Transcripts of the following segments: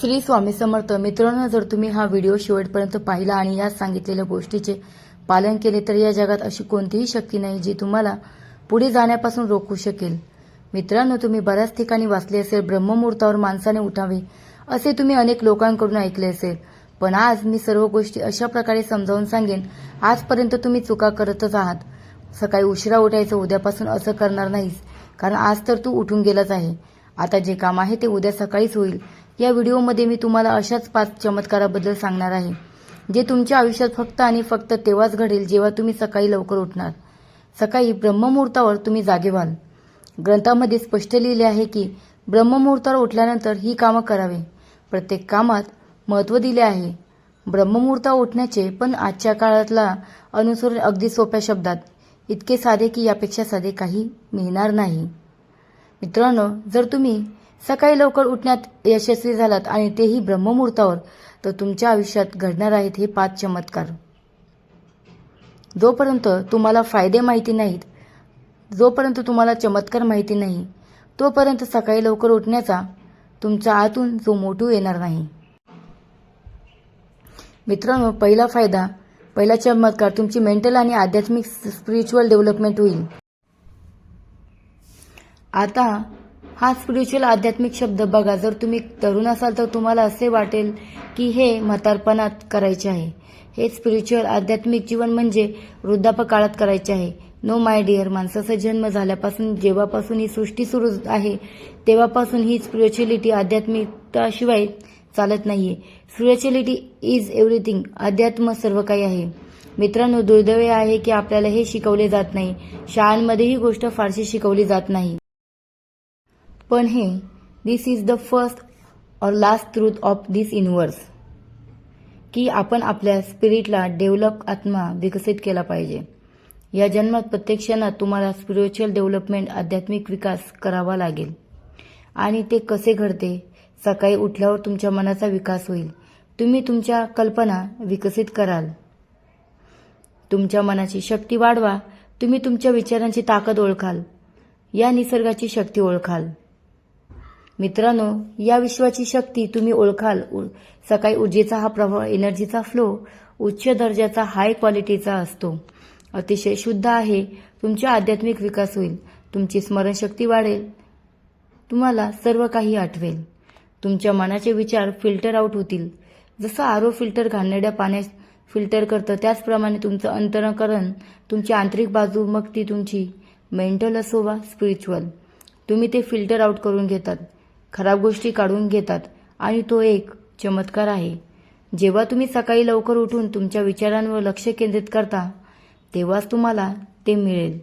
श्री स्वामी समर्थ मित्रांनो जर तुम्ही हा व्हिडिओ शेवटपर्यंत पाहिला आणि या सांगितलेल्या गोष्टीचे पालन केले तर या जगात अशी कोणतीही शक्ती नाही जी तुम्हाला पुढे जाण्यापासून रोखू शकेल. मित्रांनो तुम्ही बऱ्याच ठिकाणी वाचले असेल ब्रह्ममुहूर्तावर माणसाने उठावे असे तुम्ही अनेक लोकांकडून ऐकले असेल. पण आज मी सर्व गोष्टी अशा प्रकारे समजावून सांगेन आजपर्यंत तुम्ही चुका करतच आहात. सकाळी उशिरा उठायचं उद्यापासून असं करणार नाहीस कारण आज तर तू उठून गेलाच आहे. आता जे काम आहे ते उद्या सकाळीच होईल. या व्हिडिओमध्ये मी तुम्हाला अशाच पाच चमत्काराबद्दल सांगणार आहे जे तुमच्या आयुष्यात फक्त आणि फक्त तेव्हाच घडेल जेव्हा तुम्ही सकाळी लवकर उठणार. सकाळी ब्रह्ममुहूर्तावर तुम्ही जागे व्हाल. ग्रंथामध्ये स्पष्ट लिहिले आहे की ब्रह्ममुहूर्तावर उठल्यानंतर ही कामं करावे. प्रत्येक कामात महत्त्व दिले आहे. ब्रह्ममुहूर्तावर उठण्याचे पण आजच्या काळातला अनुसरून अगदी सोप्या शब्दात. इतके साधे की यापेक्षा साधे काही मिळणार नाही. मित्रांनो जर तुम्ही सकाळी लवकर उठण्यात यशस्वी झालात आणि तेही ब्रह्ममुहूर्तावर तर तुमच्या आयुष्यात घडणार आहेत हे पाच चमत्कार. जोपर्यंत तुम्हाला फायदे माहिती नाहीत जोपर्यंत तुम्हाला चमत्कार माहिती नाही तोपर्यंत सकाळी लवकर उठण्याचा तुमच्या आतून जो मोठू येणार नाही. मित्रांनो पहिला फायदा पहिला चमत्कार तुमची मेंटल आणि आध्यात्मिक स्पिरिच्युअल डेव्हलपमेंट होईल. आता हा स्पिरिच्युअल आध्यात्मिक शब्द बघा. जर तुम्ही तरुण असाल तर तुम्हाला असे वाटेल की हे म्हातारपणात करायचे आहे. हे स्पिरिच्युअल आध्यात्मिक जीवन म्हणजे वृद्धाप काळात करायचे आहे. नो माय डिअर माणसाचा जन्म झाल्यापासून जेव्हापासून ही सृष्टी सुरू आहे तेव्हापासून ही स्पिरिच्युअलिटी आध्यात्मिकताशिवाय चालत नाहीये. स्पिरिच्युअलिटी इज एव्हरीथिंग अध्यात्म सर्व काही आहे. मित्रांनो दुर्दैव आहे की आपल्याला हे शिकवले जात नाही. शाळांमध्ये ही गोष्ट फारशी शिकवली जात नाही. पण हे दिस इज द फर्स्ट और last truth of this universe की आपण आपल्या स्पिरिटला डेव्हलप आत्मा विकसित केला पाहिजे. या जन्मात प्रत्येक क्षणात तुम्हाला स्पिरिच्युअल डेव्हलपमेंट आध्यात्मिक विकास करावा लागेल. आणि ते कसे घडते? सकाळी उठल्यावर तुमच्या मनाचा विकास होईल. तुम्ही तुमच्या कल्पना विकसित कराल. तुमच्या मनाची शक्ती वाढवा. तुम्ही तुमच्या विचारांची ताकद ओळखाल. या निसर्गाची शक्ती ओळखाल. मित्रांनो या विश्वाची शक्ती तुम्ही ओळखाल. उ- सकाळी ऊर्जेचा हा प्रवाह एनर्जीचा फ्लो उच्च दर्जाचा हाय क्वालिटीचा असतो. अतिशय शुद्ध आहे. तुमच्या आध्यात्मिक विकास होईल. तुमची स्मरणशक्ती वाढेल. तुम्हाला सर्व काही आठवेल. तुमच्या मनाचे विचार फिल्टर आउट होतील. जसं आरो फिल्टर घालणाऱ्या पाण्यात फिल्टर करतं त्याचप्रमाणे तुमचं अंतरकरण तुमची आंतरिक बाजू मग ती तुमची मेंटल असो वा स्पिरिच्युअल. तुम्ही ते फिल्टर आउट करून घेतात. खराब गोष्टी काढून घेतात आणि तो एक चमत्कार आहे. जेव्हा तुम्ही सकाळी लवकर उठून तुमच्या विचारांवर लक्ष केंद्रित करता तेव्हाच तुम्हाला ते मिळेल.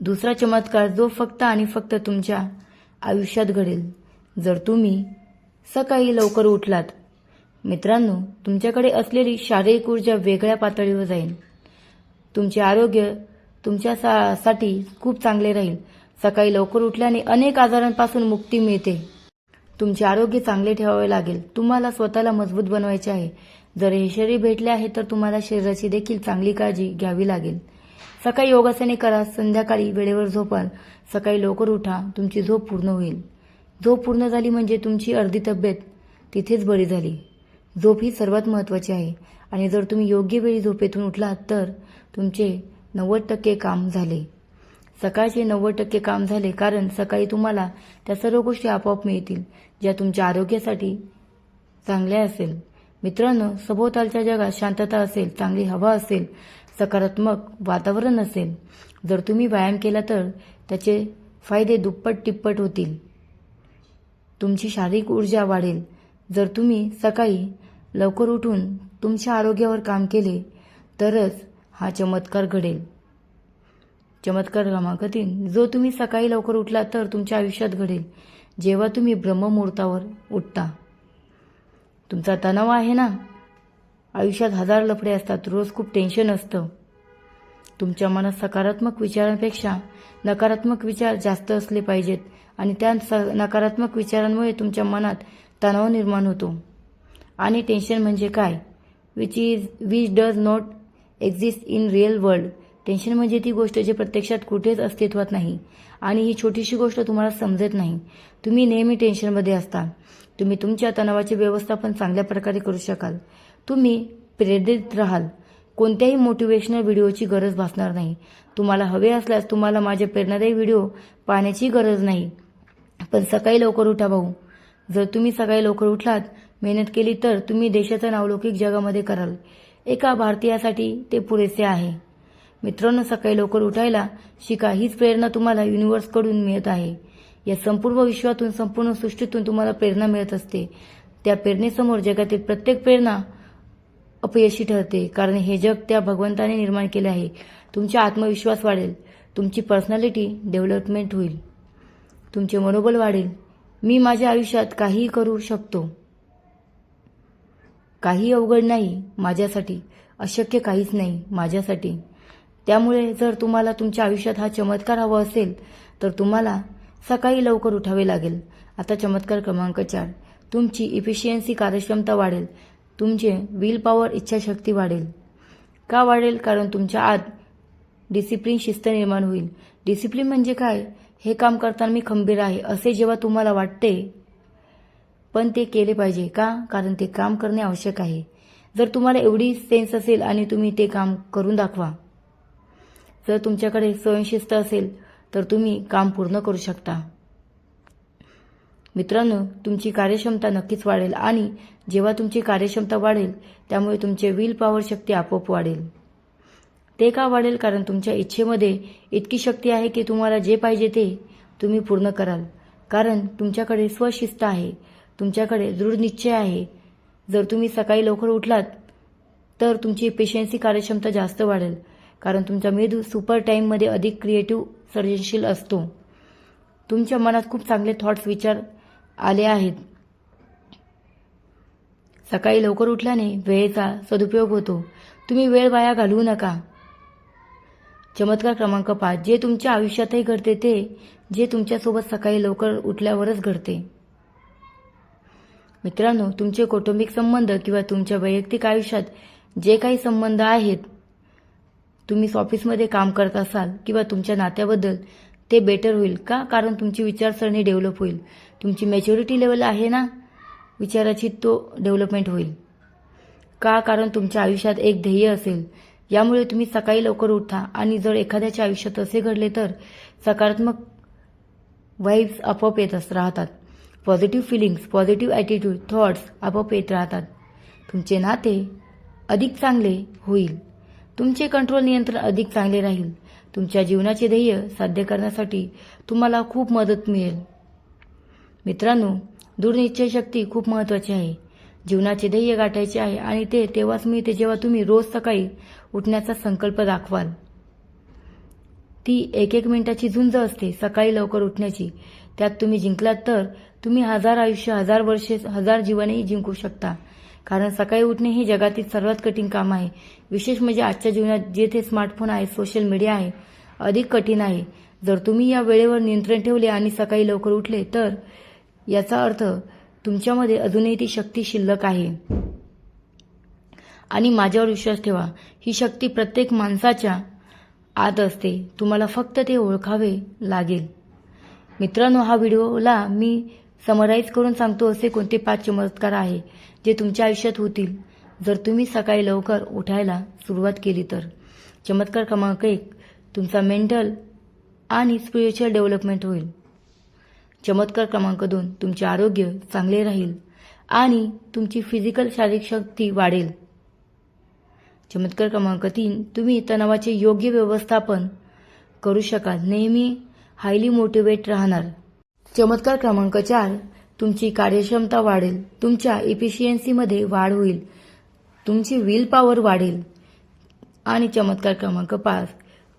दुसरा चमत्कार जो फक्त आणि फक्त तुमच्या आयुष्यात घडेल. जर तुम्ही सकाळी लवकर उठलात मित्रांनो तुमच्याकडे असलेली शारीरिक ऊर्जा वेगळ्या पातळीवर जाईल. तुमचे आरोग्य तुमच्या सा- साठी खूप चांगले राहील. सकाळी लवकर उठल्याने अनेक आजारांपासून मुक्ती मिळते. तुमचे आरोग्य चांगले ठेवावे लागेल. तुम्हाला स्वतःला मजबूत बनवायचे आहे. जर हे शरीर भेटले आहे तर तुम्हाला शरीराची देखील चांगली काळजी घ्यावी लागेल. सकाळी योगासने करा. संध्याकाळी वेळेवर झोपाल. सकाळी लवकर उठा. तुमची झोप पूर्ण होईल. झोप पूर्ण झाली म्हणजे तुमची अर्धी तब्येत तिथेच बरी झाली. झोप ही सर्वात महत्त्वाची आहे. आणि जर तुम्ही योग्य वेळी झोपेतून उठलात तर तुमचे नव्वद टक्के काम झाले. सकाळचे नव्वद टक्के काम झाले कारण सकाळी तुम्हाला त्या सर्व गोष्टी आपोआप मिळतील ज्या तुमच्या आरोग्यासाठी चांगल्या असेल. मित्रांनो सभोवतालच्या जगात शांतता असेल चांगली हवा असेल सकारात्मक वातावरण असेल जर तुम्ही व्यायाम केला तर त्याचे फायदे दुप्पट तिप्पट होतील. तुमची शारीरिक ऊर्जा वाढेल. जर तुम्ही सकाळी लवकर उठून तुमच्या आरोग्यावर काम केले तरच हा चमत्कार घडेल. चमत्कार क्रमांक तीन. जो तुम्ही सकाळी लवकर उठला तर तुमच्या आयुष्यात घडेल. जेव्हा तुम्ही ब्रह्ममुहूर्तावर उठता. तुमचा तणाव आहे ना? आयुष्यात हजार लफडे असतात. रोज खूप टेन्शन असतं. तुमच्या मनात सकारात्मक विचारांपेक्षा नकारात्मक विचार जास्त असले पाहिजेत आणि त्या स- नकारात्मक विचारांमुळे तुमच्या मनात तणाव निर्माण होतो. आणि टेन्शन म्हणजे काय? Which is which does not exist in real world tension म्हणजे ती गोष्ट जी प्रत्यक्षात कुठेच अस्तित्वात नाही. आणि ही छोटीशी गोष्ट तुम्हाला समजत नाही. तुम्ही नेहमी टेन्शनमध्ये असता. तुम्ही तुमच्या तणावाचे व्यवस्थापन चांगल्या प्रकारे करू शकाल. तुम्ही प्रेरित राहाल. कोणत्याही मोटिवेशनल व्हिडिओची गरज भासणार नाही. तुम्हाला हवे असल्यास तुम्हाला माझे प्रेरणादायी व्हिडिओ पाहण्याची गरज नाही. पण सकाळी लवकर उठा भाऊ. जर तुम्ही सकाळी लवकर उठलात मेहनत केली तर तुम्ही देशाचं नावलौकिक जगामध्ये कराल. एका भारतीयासाठी ते पुरेसे आहे. मित्रांनो सकाळी लवकर उठायला शिका हीच प्रेरणा तुम्हाला युनिव्हर्सकडून मिळत आहे. या संपूर्ण विश्वातून संपूर्ण सृष्टीतून तुम्हाला प्रेरणा मिळत असते. त्या प्रेरणेसमोर जगातील प्रत्येक प्रेरणा अपयशी ठरते कारण हे जग त्या भगवंताने निर्माण केले आहे. तुमचा आत्मविश्वास वाढेल तुमची पर्सनॅलिटी डेव्हलपमेंट होईल. तुमचे मनोबल वाढेल. मी माझ्या आयुष्यात काहीही करू शकतो. काही अवघड नाही माझ्यासाठी. अशक्य काहीच नाही माझ्यासाठी. त्यामुळे जर तुम्हाला तुमच्या आयुष्यात हा चमत्कार हवा असेल तर तुम्हाला सकाळी लवकर उठावे लागेल. आता चमत्कार क्रमांक चार. तुमची इफिशियन्सी कार्यक्षमता वाढेल. तुमचे विल पॉवर इच्छाशक्ती वाढेल. का वाढेल? कारण तुमच्या आत डिसिप्लिन शिस्त निर्माण होईल. डिसिप्लिन म्हणजे काय? हे काम करताना मी खंबीर आहे असे जेव्हा तुम्हाला वाटते पण ते केले पाहिजे. का? कारण ते काम करणे आवश्यक आहे. जर तुम्हाला एवढी सेन्स असेल आणि तुम्ही ते काम करून दाखवा. जर तुमच्याकडे स्वयंशिस्त असेल तर तुम्ही काम पूर्ण करू शकता. मित्रांनो तुमची कार्यक्षमता नक्कीच वाढेल आणि जेव्हा तुमची कार्यक्षमता वाढेल त्यामुळे तुमचे विल पॉवर शक्ती आपोआप वाढेल. ते का वाढेल? कारण तुमच्या इच्छेमध्ये इतकी शक्ती आहे की तुम्हाला जे पाहिजे ते तुम्ही पूर्ण कराल. कारण तुमच्याकडे स्वशिस्त आहे तुमच्याकडे दृढ निश्चय आहे. जर तुम्ही सकाळी लवकर उठलात तर तुमची पेशन्सी कार्यक्षमता जास्त वाढेल. कारण तुमचा मेदू सुपर टाईममध्ये अधिक क्रिएटिव्ह सर्जनशील असतो. तुमच्या मनात खूप चांगले थॉट्स विचार आले आहेत. सकाळी लवकर उठल्याने वेळेचा सदुपयोग होतो. तुम्ही वेळ वाया घालवू नका. चमत्कार क्रमांक पाच. जे तुमच्या आयुष्यातही घडते ते जे तुमच्यासोबत सकाळी लवकर उठल्यावरच घडते. मित्रांनो तुमचे कौटुंबिक संबंध किंवा तुमच्या वैयक्तिक आयुष्यात जे काही संबंध आहेत तुम्ही ऑफिसमध्ये काम करत असाल किंवा तुमच्या नात्याबद्दल ते बेटर होईल का? कारण तुमची विचारसरणी डेव्हलप होईल. तुमची मॅच्युरिटी लेवल आहे ना? विचाराची तो डेव्हलपमेंट होईल. का? कारण तुमच्या आयुष्यात एक ध्येय असेल. यामुळे तुम्ही सकाळी लवकर उठा आणि जर एखाद्याच्या आयुष्यात असे घडले तर सकारात्मक वाईब्स आपोआप येत अस- राहतात. Positive feelings positive attitude thoughts आपोआप येत राहतात. तुमचे नाते अधिक चांगले होईल. तुमचे कंट्रोल नियंत्रण अधिक चांगले राहील. तुमच्या जीवनाचे ध्येय साध्य करण्यासाठी तुम्हाला खूप मदत मिळेल. मित्रांनो दूरनिश्चय शक्ती खूप महत्वाची आहे. जीवनाचे ध्येय गाठायचे आहे आणि ते तेव्हाच मिळते जेव्हा तुम्ही रोज सकाळी उठण्याचा संकल्प दाखवाल. ती एक एक मिनिटाची झुंज असते सकाळी लवकर उठण्याची. त्यात तुम्ही जिंकलात तर तुम्ही हजार आयुष्य हजार वर्षे हजार जीवनही जिंकू शकता. कारण सकाळी उठणे हे जगातील सर्वात कठीण काम आहे. विशेष म्हणजे आजच्या जीवनात जेथे स्मार्टफोन आहे सोशल मीडिया आहे अधिक कठीण आहे. जर तुम्ही या वेळेवर नियंत्रण ठेवले आणि सकाळी लवकर उठले तर याचा अर्थ तुमच्यामध्ये अजूनही ती शक्ती शिल्लक आहे. आणि माझ्यावर विश्वास ठेवा ही शक्ती प्रत्येक माणसाच्या आत असते. तुम्हाला फक्त ते ओळखावे लागेल. मित्रांनो हा व्हिडिओला मी समराईज करून सांगतो असे कोणते पाच चमत्कार आहे जे तुमच्या आयुष्यात होतील. जर तुम्ही सकाळी लवकर उठायला सुरुवात केली तर. चमत्कार क्रमांक एक तुमचा मेंटल आणि स्पिरिच्युअल डेव्हलपमेंट होईल. चमत्कार क्रमांक दोन तुमचे आरोग्य चांगले राहील आणि तुमची फिजिकल शारीरिक शक्ती वाढेल. चमत्कार क्रमांक तीन तुम्ही तणावाचे योग्य व्यवस्थापन करू शकाल. नेहमी हायली मोटिवेट राहणार. चमत्कार क्रमांक चार. तुमची कार्यक्षमता वाढेल. तुमच्या इफिशियन्सीमध्ये वाढ होईल. तुमची विल पॉवर वाढेल. आणि चमत्कार क्रमांक पाच.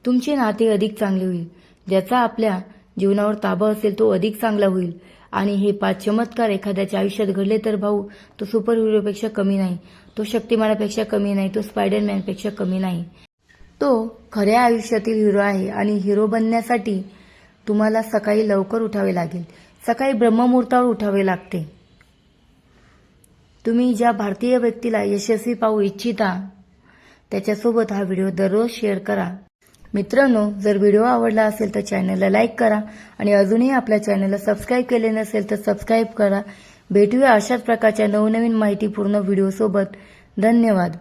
तुमचे नाते अधिक चांगले होईल. ज्याचा आपल्या जीवनावर ताबा असेल तो अधिक चांगला होईल. आणि हे पाच चमत्कार एखाद्याच्या आयुष्यात घडले तर भाऊ तो सुपर हिरोपेक्षा कमी नाही. तो शक्तिमानापेक्षा कमी नाही. तो स्पायडरमॅनपेक्षा कमी नाही. तो खऱ्या आयुष्यातील हिरो आहे आणि हिरो बनण्यासाठी तुम्हाला सकाळी लवकर उठावे लागेल. सकाळी ब्रह्ममुहूर्तावर उठावे लागते. तुम्ही ज्या भारतीय व्यक्तीला यशस्वी पाहू इच्छिता त्याच्यासोबत हा व्हिडिओ दररोज शेअर करा. मित्रांनो जर व्हिडिओ आवडला असेल तर चॅनलला लाईक करा आणि अजूनही आपल्या चॅनलला सबस्क्राईब केले नसेल तर सबस्क्राईब करा. भेटूया अशाच प्रकारच्या नवनवीन माहितीपूर्ण व्हिडिओसोबत. धन्यवाद.